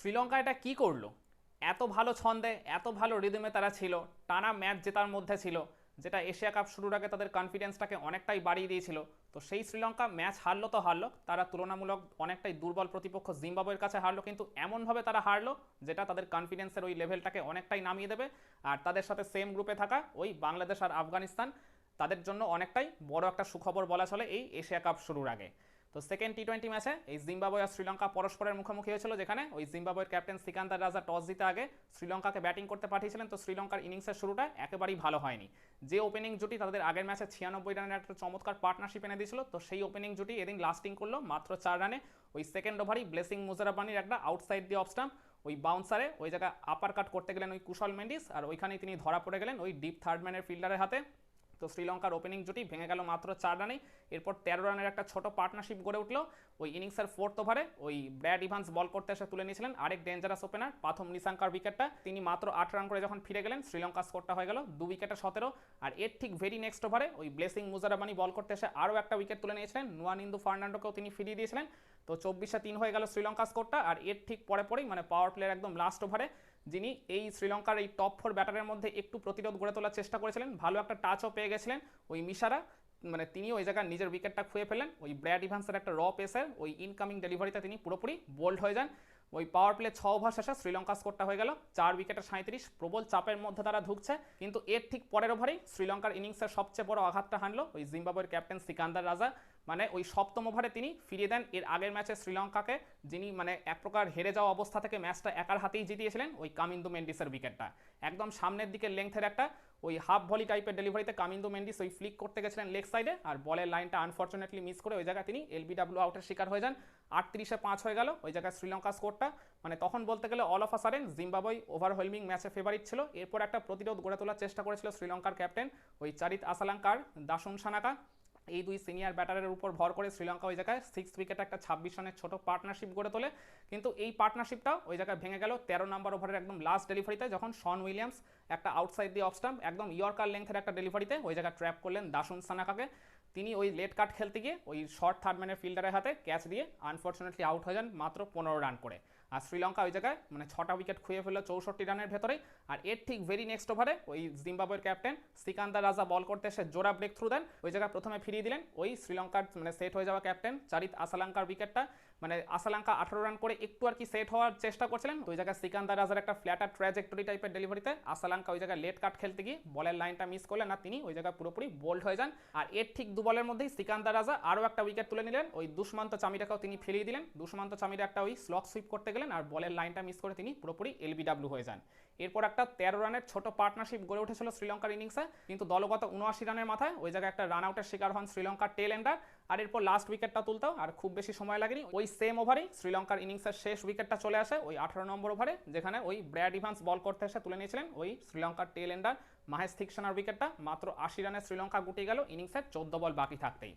শ্রীলঙ্কা এটা কী করল? এত ভালো ছন্দে, এত ভালো রিদমে তারা ছিল, টানা ম্যাচ জেতার মধ্যে ছিল, যেটা এশিয়া কাপ শুরুর আগে তাদের কনফিডেন্সটাকে অনেকটাই বাড়িয়ে দিয়েছিল। তো সেই শ্রীলঙ্কা ম্যাচ হারলো তো হারলো, তারা তুলনামূলক অনেকটাই দুর্বল প্রতিপক্ষ জিম্বাবুয়ের কাছে হারলো, কিন্তু এমনভাবে তারা হারলো, যেটা তাদের কনফিডেন্সের ওই লেভেলটাকে অনেকটাই নামিয়ে দেবে। আর তাদের সাথে সেম গ্রুপে থাকা ওই বাংলাদেশ আর আফগানিস্তান, তাদের জন্য অনেকটাই বড় একটা সুখবর বলা চলে এই এশিয়া কাপ শুরুর আগে। তো সেকেন্ড টি টোয়েন্টি ম্যাচে এই জিম্বাবুয়ে আর শ্রীলঙ্কা পরস্পরের মুখোমুখি হয়েছিল যেখানে ওই জিম্বাবুয়ের ক্যাপ্টেন সিকান্দার রাজা টস জিতে আগে শ্রীলঙ্কাকে ব্যাটিং করতে পাঠিয়েছিলেন। তো শ্রীলঙ্কার ইনিংসের শুরুটা একেবারেই ভালো হয়নি। যে ওপেনিং জুটি তাদের আগের ম্যাচে ছিয়ানব্বই রানের একটা চমৎকার পার্টনারশিপ এনে দিয়েছিল, তো সেই ওপেনিং জুটি এদিন লাস্টিং করল মাত্র চার রানে। ওই সেকেন্ড ওভারই ব্লেসিং মুজারাবানির একটা আউটসাইড দিয়ে অফস্টাম্প ওই বাউন্সারে ওই জায়গায় আপার কাট করতে গেলেন ওই কুশল মেন্ডিস, আর ওইখানেই তিনি ধরা পড়ে গেলেন ওই ডিপ থার্ড ম্যানের ফিল্ডারের হাতে। তো শ্রীলঙ্কার ওপেনিং জুটি ভেঙে গেল মাত্র চার রানেই। এরপর তেরো রানের একটা ছোট পার্টনারশিপ গড়ে উঠল। ওই ইনিংসের ফোর্থ ওভারে ওই ব্র্যাড ইভান্স বল করতে এসে তুলে নিয়েছিলেন আরেক ডেঞ্জারাস ওপেনার প্রথম নিশাঙ্কার উইকেটটা তিনি মাত্র আট রান করে যখন ফিরে গেলেন শ্রীলঙ্কা স্কোরটা হয়ে গেল দু উইকেটে সতেরো। আর এর ঠিক ভেরি নেক্সট ওভারে ওই ব্লেসিং মুজারাবানি বল করতে এসে আরও একটা উইকেট তুলে নিয়েছিলেন। নুয়ানিন্দু ফার্নান্ডোকেও তিনি ফিরিয়ে দিয়েছিলেন। তো চব্বিশে তিন হয়ে গেল শ্রীলঙ্কা স্কোরটা আর এর ঠিক পরে পরেই মানে পাওয়ার প্লেয়ার একদম লাস্ট ওভারে যিনি এই শ্রীলঙ্কার এই টপ ফোর ব্যাটারের মধ্যে একটু প্রতিরোধ গড়ে তোলার চেষ্টা করেছিলেন, ভালো একটা টাচও পেয়ে গেছিলেন। ওই মিশারা মানে তিনি ওই জায়গায় নিজের উইকেটটা খুঁয়ে ফেলেন ওই ব্র্যাড ইভান্সের একটা র পেসের ওই ইনকামিং ডেলিভারিতে তিনি পুরোপুরি বোল্ড হয়ে যান। ওই পাওয়ার প্লে ছ ওভার শেষে শ্রীলঙ্কা স্কোরটা হয়ে গেল। চার উইকেটে সাঁত্রিশ প্রবল চাপের মধ্যে তারা ঢুকছে কিন্তু এর ঠিক পরের ওভারেই শ্রীলঙ্কার ইনিংসের সবচেয়ে বড় আঘাতটা হানলো ওই জিম্বাবুয়ের ক্যাপ্টেন সিকান্দার রাজা। মানে ওই সপ্তম ওভারে তিনি ফিরিয়ে দেন। এর আগের ম্যাচে শ্রীলঙ্কাকে যিনি মানে এক প্রকার হেরে যাওয়া অবস্থা থেকে ম্যাচটা একার হাতেই জিতিয়েছিলেন ওই কামিন্দু মেন্ডিসের উইকেটটা একদম সামনের দিকে লেংথের একটা ওই হাফ ভলি টাইপের ডেলিভারিতে কামিন্দু মেন্ডিস ওই ফ্লিক করতে গেছিলেন লেগ সাইডে আর বলের লাইনটা আনফর্চুনেটলি মিস করে ওই জায়গায় তিনি এলবিডাব্লিউ আউটের শিকার হয়ে যান। আটত্রিশে পাঁচ হয়ে গেল ওই জায়গায় শ্রীলঙ্কা স্কোরটা মানে তখন বলতে গেলে অল অফ আ সারেন জিম্বাবুই ওভারহেলমিং ম্যাচে ফেভারিট ছিল। এরপর একটা প্রতিরোধ গড়ে তোলার চেষ্টা করেছিল শ্রীলঙ্কার ক্যাপ্টেন ওই চারিত আসালাঙ্কার, দাসুন সানাকা। এই দুই সিনিয়র ব্যাটারের উপর ভর করে শ্রীলঙ্কা ওই জায়গায় সিক্স উইকেটে একটা ছাব্বিশ রানের ছোট পার্টনারশিপ গড়ে তোলে। কিন্তু এই পার্টনারশিপটা ওই জায়গায় ভেঙে গেল। তেরো নম্বর ওভারের একদম লাস্ট ডেলিভারিতে যখন শন উইলিয়ামস একটা আউটসাইড দিয়ে অফস্টাম্প একদম ইয়র্কার লেন্থের একটা ডেলিভারিতে ওই জায়গায় ট্র্যাপ করলেন দাসুন সানাকাকে তিনি ওই লেট কাট খেলতে গিয়ে ওই শর্ট থার্ড ম্যানের ফিল্ডারের হাতে ক্যাচ দিয়ে আনফর্চুনেটলি আউট হয়ে যান মাত্র পনেরো রান করে। আর শ্রীলঙ্কা ওই জায়গায় মানে ছটা উইকেট খুঁয়ে ফেলল চৌষট্টি রানের ভেতরে আর এর ঠিক ভেরি নেক্সট ওভারে ওই জিম্বাবুয়ের ক্যাপ্টেন সিকান্দার রাজা বল করতে এসে জোড়া ব্রেক থ্রু দেন। ওই জায়গায় প্রথমে ফিরিয়ে দিলেন। ওই শ্রীলঙ্কার মানে সেট হয়ে যাওয়া ক্যাপ্টেন চারিত আসালাঙ্কার উইকেটটা মানে আসালাঙ্কা আঠারো রান করে একটু আর কি সেট হওয়ার চেষ্টা করছিলেন। ওই জায়গায় সিকান্দার রাজার একটা ফ্ল্যাটার ট্র্যাজেক্টরি টাইপের ডেলিভারিতে আসালাঙ্কা ওই জায়গায় লেট কাট খেলতে গিয়ে বলের লাইনটা মিস করলেন না তিনি ওই জায়গায় পুরোপুরি বোল্ড হয়ে যান। আর এর ঠিক দু বলের মধ্যেই সিকান্দার রাজা আরও একটা উইকেট তুলে নিলেন। ওই দুষ্মন্ত চামিরাকেও তিনি ফেলিয়ে দিলেন। দুষ্মন্ত চামিরা একটা ওই স্লক সুইপ করতে গেলেন আর বলের লাইনটা মিস করে তিনি পুরোপুরি এলবিডাব্লিউ হয়ে যান। এরপর একটা তেরো রানের ছোট পার্টনারশিপ গড়ে উঠেছিল শ্রীলঙ্কার ইনিংসে কিন্তু দলগত উনআশি রানের মাথায় ওই জায়গায় একটা রান আউটের শিকার হন শ্রীলঙ্কার টেল এন্ডার আর এরপর লাস্ট উইকেটটা তুলতেও আর খুব বেশি সময় লাগেনি। ওই সেম ওভারেই শ্রীলঙ্কার ইনিংসের শেষ উইকেটটা চলে আসে ওই আঠারো নম্বর ওভারে যেখানে ওই ব্র্যাড ইভান্স বল করতে এসে তুলে নিয়েছিলেন ওই শ্রীলঙ্কার টেল এন্ডার মাহেশ থিকসেনার উইকেটটা মাত্র আশি রানে শ্রীলঙ্কা গুটিয়ে গেল ইনিংসের চোদ্দ বল বাকি থাকতেই।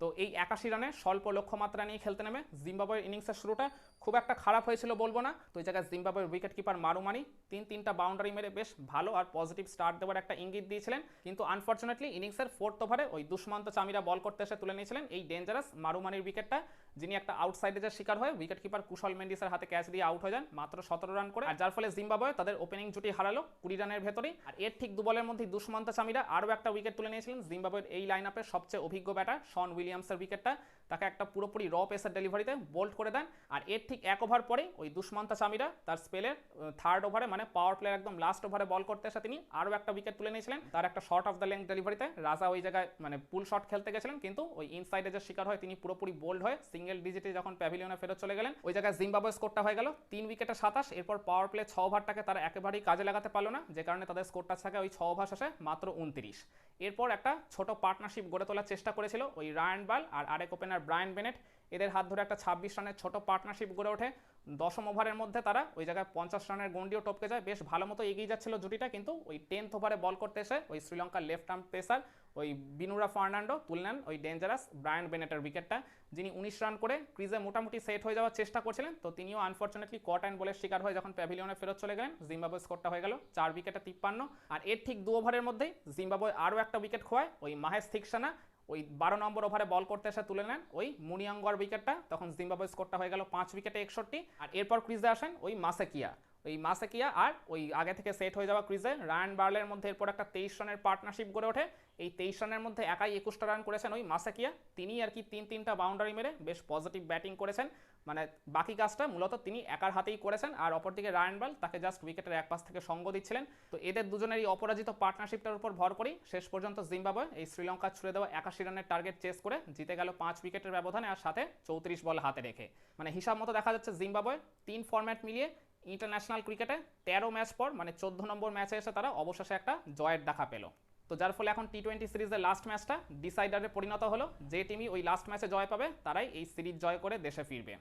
তো এই একাশি রানে স্বল্প লক্ষ্যমাত্রা নিয়ে খেলতে নেমে জিম্বাবুয়ের ইনিংসের শুরুটা খুব একটা খারাপ হয়েছিল বলব না। তো এই জায়গায় জিম্বাবুয়ের উইকেট কিপার মারুমানি তিন তিনটা বাউন্ডারি মেরে বেশ ভালো আর পজিটিভ স্টার্ট দেওয়ার একটা ইঙ্গিত দিয়েছিলেন। কিন্তু আনফর্চুনেটলি ইনিংসের ফোর্থ ওভারে ওই দুষ্মন্ত চামিরা বল করতে এসে তুলে নিয়েছিলেন এই ডেঞ্জারাস মারুমানির উইকেটটা যিনি একটা আউটসাইডের শিকার হয়ে উইকেট কিপার কুশল মেন্ডিসের হাতে ক্যাচ দিয়ে আউট হয়ে যান মাত্র সতেরো রান করে। আর যার ফলে জিম্বাবুয়ে তাদের ওপেনিং জুটি হারালো কুড়ি রানের ভেতরেই। আর এর ঠিক দু বলের মধ্যে দুষ্মন্ত চামিরা আরও একটা উইকেট তুলে নিয়েছিলেন জিম্বাবুয়ের এই লাইন আপের সবচেয়ে অভিজ্ঞ ব্যাটার শন উইলিয়ামসের উইকেটটা তাকে একটা পুরোপুরি র পেসের ডেলিভারিতে বোল্ড করে দেন। আর এর ঠিক এক ওভার পরে ওই দুষ্মন্ত চামিরা তার স্পেলের থার্ড ওভারে মানে পাওয়ার প্লেয়ার একদম লাস্ট ওভারে বল করতে এসে তিনি আরও একটা উইকেট তুলে নিয়েছিলেন। তার একটা শর্ট অফ দ্য লেন্থ ডেলিভারিতে রাজা ওই জায়গায় মানে পুল শট খেলতে গেছিলেন, কিন্তু ওই ইনসাইডে যে শিকার হয় তিনি পুরোপুরি বোল্ড হয়ে সিঙ্গেল ডিজিটে যখন প্যাভিলিয়নে ফেরত চলে গেলেন, ওই জায়গায় জিম্বাবুয়ে স্কোরটা হয়ে গেল। তিন উইকেটে সাতাশ, এরপর পাওয়ার প্লে ছ ওভারটাকে তারা একেবারেই কাজে লাগাতে পারল না, যে কারণে তাদের স্কোরটা থাকে ওই ছ ওভার শেষে মাত্র উনত্রিশ। এরপর একটা ছোট পার্টনারশিপ গড়ে তোলার চেষ্টা করেছিল ওই রায়ান বাল আর আরেক ওপেনার ব্রায়ান বেনেট। এদের হাত ধরে একটা ছাব্বিশ রানের ছোট পার্টনারশিপ গড়ে ওঠে। দশম ওভারের মধ্যে তারা ওই জায়গায় পঞ্চাশ রানের গন্ডিও টপকে যায়। বেশ ভালো মতো এগিয়ে যাচ্ছিল জুটিটা, কিন্তু ওই টেন্থ ওভারে বল করতে এসে ওই শ্রীলঙ্কার লেফট আর্ম পেসার ওই বিনুরা ফার্নান্ডো তুললেন ওই ডেঞ্জারাস ব্রায়ান বেনেটের উইকেটটা যিনি উনিশ রান করে ক্রিজে মোটামুটি সেট হয়ে যাওয়ার চেষ্টা করছিলেন, তো তিনিও আনফর্চুনেটলি কট অ্যান্ড বলের শিকার হয়ে যখন প্যাভিলিয়নে ফেরত চলে গেলেন জিম্বাবুয়ে স্কোরটা হয়ে গেল চার উইকেটে তিপ্পান্ন। আর এর ঠিক দু ওভারের মধ্যেই জিম্বাবুয়ে আরও একটা উইকেট খোয়ায়, ওই মাহেশ থিকসানা ওই বারো নম্বর ওভারে বল করতে এসে তুলে নেন। ওই মুনিয়াঙ্গর উইকেটটা তখন জিম্বাবুয়ে স্কোরটা হয়ে গেল পাঁচ উইকেটে একষট্টি। আর এরপর ক্রিজে আসেন ওই মাসেকিয়া। ওই মাসেকিয়া আর ওই আগে থেকে সেট হয়ে যাওয়া ক্রিজে রায়ান বার্লের মধ্যে এরপর একটা তেইশ রানের পার্টনারশিপ গড়ে ওঠে। এই তেইশ রানের মধ্যে একাই একুশটা রান করেছেন ওই মাসাকিয়া। তিনি আর কি তিন তিনটা বাউন্ডারি মেরে বেশ পজিটিভ ব্যাটিং করেছেন। মানে বাকি কাজটা মূলত তিনি একার হাতেই করেছেন আর অপরদিকে রায়ান বাল তাকে জাস্ট উইকেটের এক পাশ থেকে সঙ্গ দিচ্ছিলেন। তো এদের দুজনের এই অপরাজিত পার্টনারশিপটার উপর ভর করেই শেষ পর্যন্ত জিম্বাবুয়ে এই শ্রীলঙ্কা ছুড়ে দেওয়া একাশি রানের টার্গেট চেস করে জিতে গেল পাঁচ উইকেটের ব্যবধানে আর সাথে চৌত্রিশ বল হাতে রেখে। মানে হিসাব মতো দেখা যাচ্ছে জিম্বাবুয়ে তিন ফরম্যাট মিলিয়ে ইন্টারন্যাশনাল ক্রিকেটে তেরো ম্যাচ পর মানে চোদ্দ নম্বর ম্যাচে এসে তারা অবশেষে একটা জয়ের দেখা পেল। তো যার ফলে এখন টি টোয়েন্টি সিরিজের লাস্ট ম্যাচটা ডিসাইডারে পরিণত হলো। যে টিমই ওই লাস্ট ম্যাচে জয় পাবে, তারাই এই সিরিজ জয় করে দেশে ফিরবে।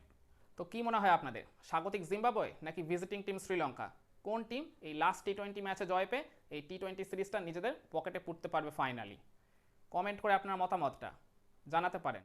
তো কি মনে হয় আপনাদের? স্বাগতিক জিম্বাবুয়ে নাকি ভিজিটিং টিম শ্রীলঙ্কা? কোন টিম এই লাস্ট টি টোয়েন্টি ম্যাচে জয় পেয়ে এই টি টোয়েন্টি সিরিজটা নিজেদের পকেটে পুঁততে পারবে ফাইনালি কমেন্ট করে আপনার মতামতটা জানাতে পারেন।